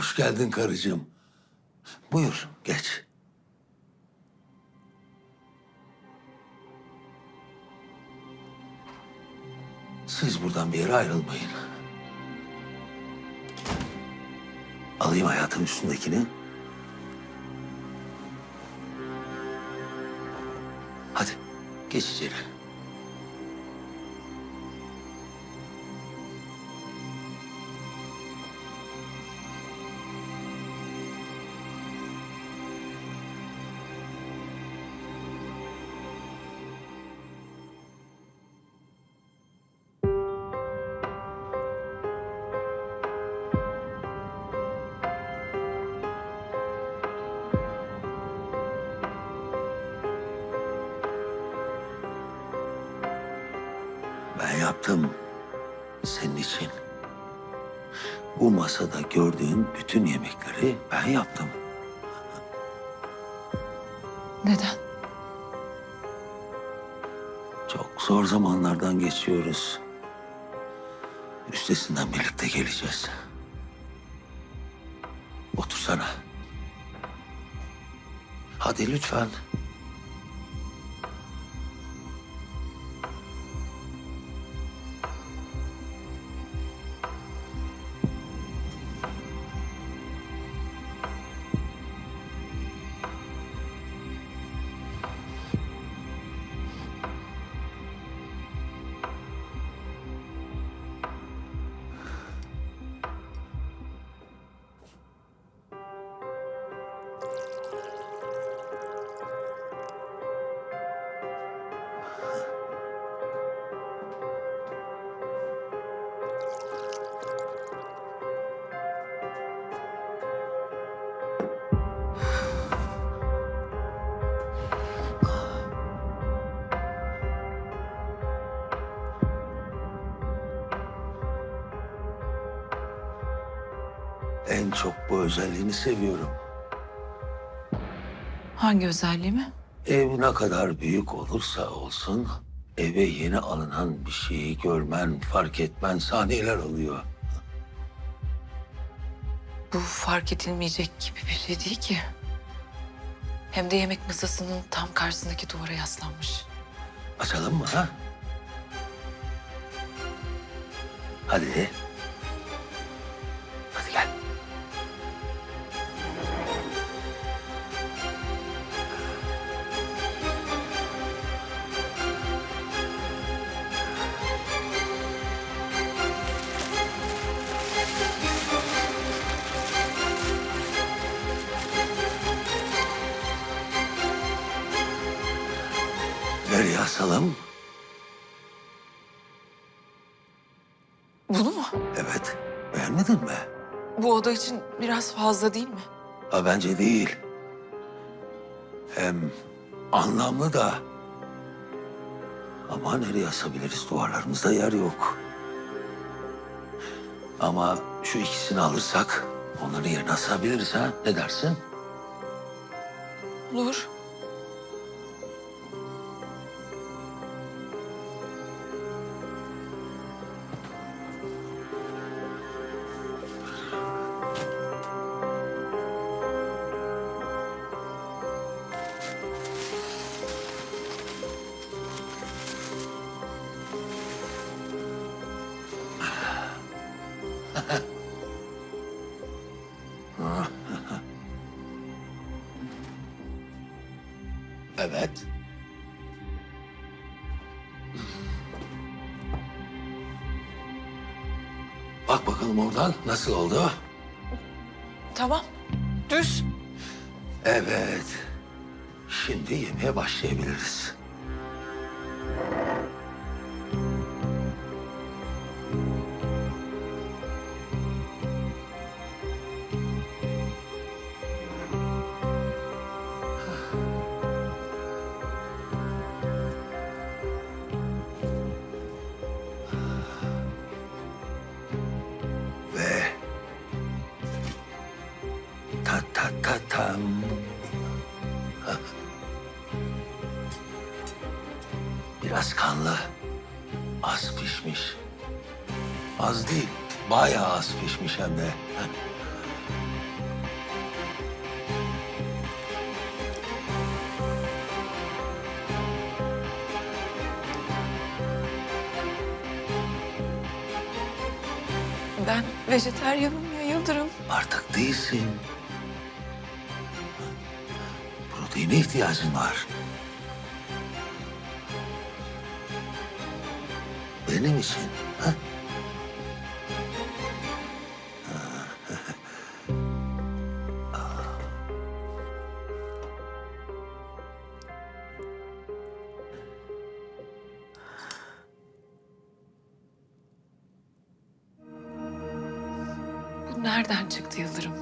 Hoş geldin karıcığım. Buyur, geç. Siz buradan bir yere ayrılmayın. Alayım hayatın üstündekini. Hadi, geç içeri. Ben yaptım senin için. Bu masada gördüğün bütün yemekleri ben yaptım. Neden? Çok zor zamanlardan geçiyoruz. Üstesinden birlikte geleceğiz. Otursana. Hadi lütfen. En çok bu özelliğini seviyorum. Hangi özelliğimi? Ev ne kadar büyük olursa olsun eve yeni alınan bir şeyi görmen, fark etmen saniyeler alıyor. Bu fark edilmeyecek gibi bir şey değil ki. Hem de yemek masasının tam karşısındaki duvara yaslanmış. Açalım mı ha? Hadi Nereye asalım? Bunu mu? Evet. Beğenmedin mi? Bu oda için biraz fazla değil mi? Ha, bence değil. Hem anlamlı da. Ama nereye asabiliriz? Duvarlarımızda yer yok. Ama şu ikisini alırsak onları yerine asabiliriz ha? Ne dersin? Olur. Evet. Bak bakalım oradan nasıl oldu? Tamam. Düz. Evet. Şimdi yemeğe başlayabiliriz. Ta ta ta tam. Biraz kanlı. Az pişmiş. Az değil, bayağı az pişmiş hem de. Ben vejeteryanım ya Yıldırım. Artık değilsin. Proteine ihtiyacın var. Benim için. Ha? Bu nereden çıktı Yıldırım?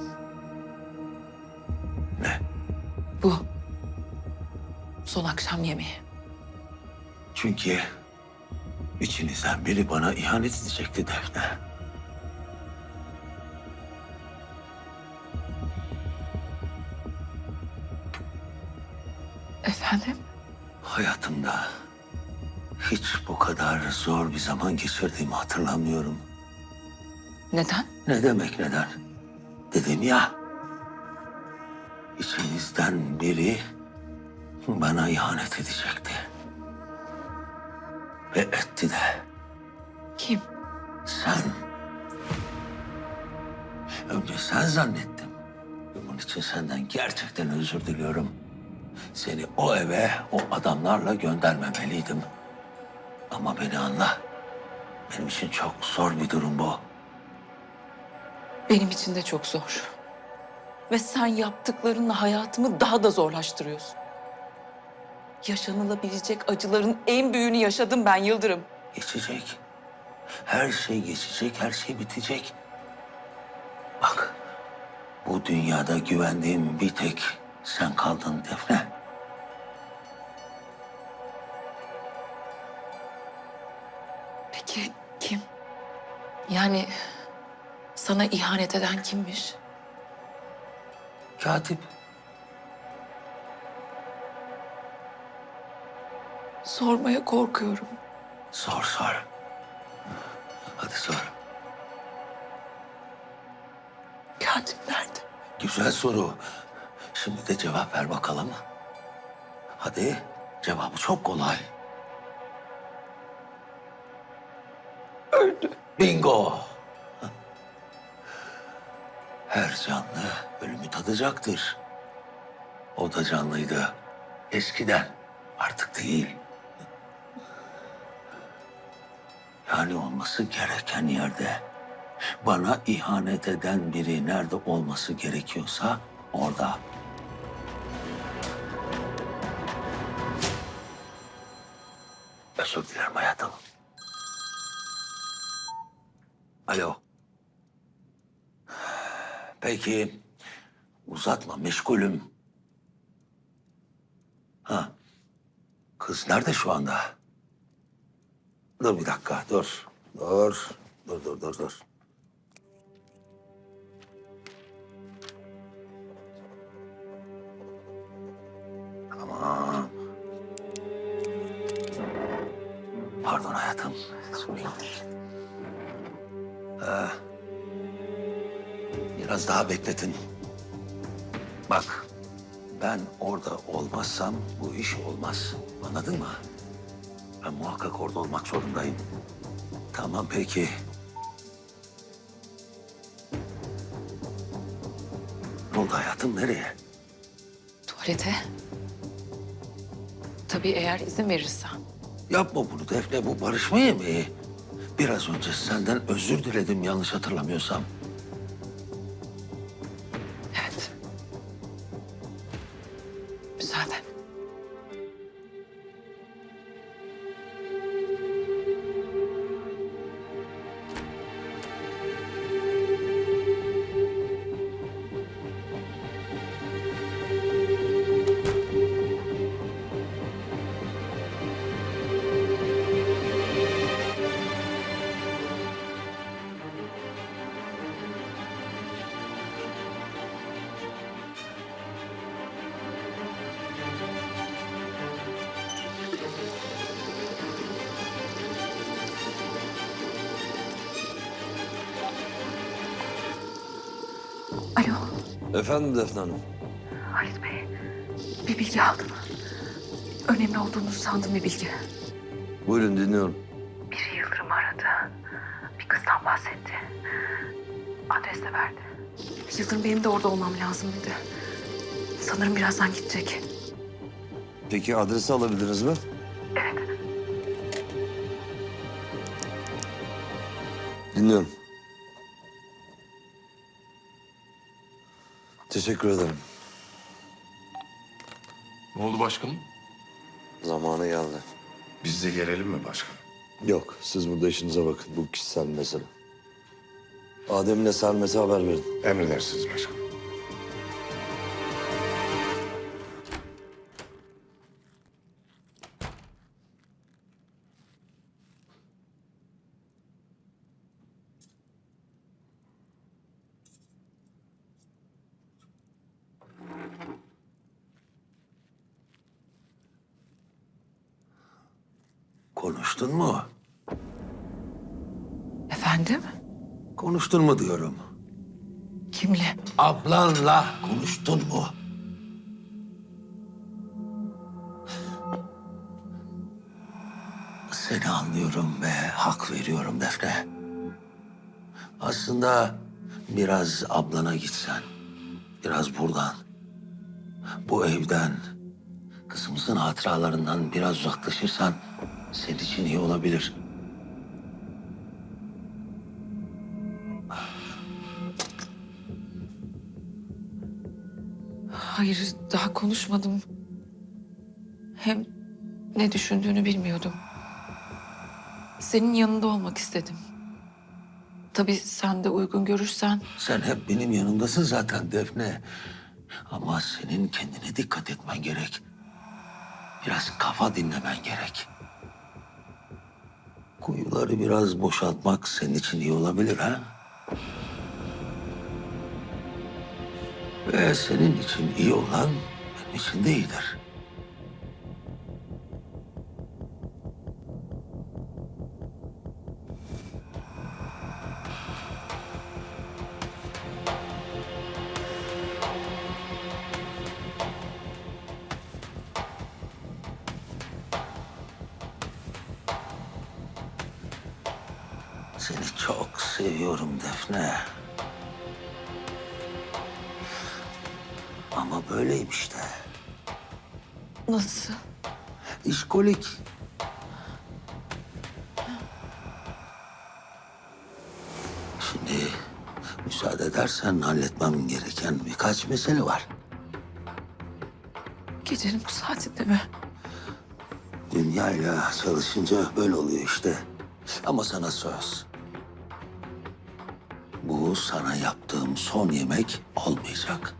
Son akşam yemeği. Çünkü içinizden biri bana ihanet edecekti Defne. Efendim? Hayatımda hiç bu kadar zor bir zaman geçirdiğimi hatırlamıyorum. Neden? Ne demek neden? Dedim ya. İçinizden biri bana ihanet edecekti. Ve etti de Kim? sen. Önce sen zannettim. Bunun için senden gerçekten özür diliyorum. Seni o eve o adamlarla göndermemeliydim. Ama beni anla. Benim için çok zor bir durum bu. Benim için de çok zor. Ve sen yaptıklarınla hayatımı daha da zorlaştırıyorsun. Yaşanılabilecek acıların en büyüğünü yaşadım ben Yıldırım. Geçecek. Her şey geçecek, her şey bitecek. Bak, bu dünyada güvendiğim bir tek sen kaldın Defne. Peki kim? Yani sana ihanet eden kimmiş? Katip. Sormaya korkuyorum. Sor sor. Hadi sor. Katip nerede? Güzel soru. Şimdi de cevap ver bakalım. Hadi, cevabı çok kolay. Öldü. Bingo. Her canlı ölümü tadacaktır. O da canlıydı. Eskiden, artık değil. Yani olması gereken yerde. Bana ihanet eden biri nerede olması gerekiyorsa orada. Özür dilerim hayatım. Alo. Peki uzatma meşgulüm. Ha. Kız nerede şu anda? Dur bir dakika dur. Dur. Dur dur dur dur. Tamam. Pardon hayatım. Biraz daha bekletin. Bak, ben orada olmazsam bu iş olmaz. Anladın mı? Ben muhakkak orada olmak zorundayım. Tamam peki. Ne oldu hayatım nereye? Tuvalete. Tabii eğer izin verirsen. Yapma bunu Defne, bu barışma yemeği. Biraz önce senden özür diledim yanlış hatırlamıyorsam. Alo, Efendim Defne Hanım. Halit Bey. Bir bilgi aldım. Önemli olduğunu sandım bir bilgi. Buyurun dinliyorum. Biri Yıldırım aradı. Bir kızdan bahsetti. Adres de verdi. Yıldırım benim de orada olmam lazım dedi. Sanırım birazdan gidecek. Peki adresi alabildiniz mi? Evet. Dinliyorum. Teşekkür ederim. Ne oldu başkanım? Zamanı geldi. Biz de gelelim mi başkanım? Yok, siz burada işinize bakın. Bu kişisel mesele. Adem'le Sermet'e haber verin. Emredersiniz başkanım. Konuştun mu? Efendim? Konuştun mu diyorum. Kimle? Ablanla konuştun mu? Seni anlıyorum ve hak veriyorum Defne. Aslında biraz ablana gitsen, biraz buradan, bu evden, kızımızın hatıralarından biraz uzaklaşırsan senin için iyi olabilir. Hayır, daha konuşmadım. Hem ne düşündüğünü bilmiyordum. Senin yanında olmak istedim. Tabii sen de uygun görürsen Sen hep benim yanımdasın zaten Defne. Ama senin kendine dikkat etmen gerek. Biraz kafa dinlemen gerek. Kuyuları biraz boşaltmak senin için iyi olabilir ha? Ve senin için iyi olan benim için de iyidir. Seni çok seviyorum Defne. Ama böyleyim işte. nasıl? İşkolik. Şimdi müsaade edersen halletmem gereken birkaç mesele var. Gecenin bu saatinde mi? Dünyayla çalışınca böyle oluyor işte. Ama sana söz. Bu sana yaptığım son yemek olmayacak.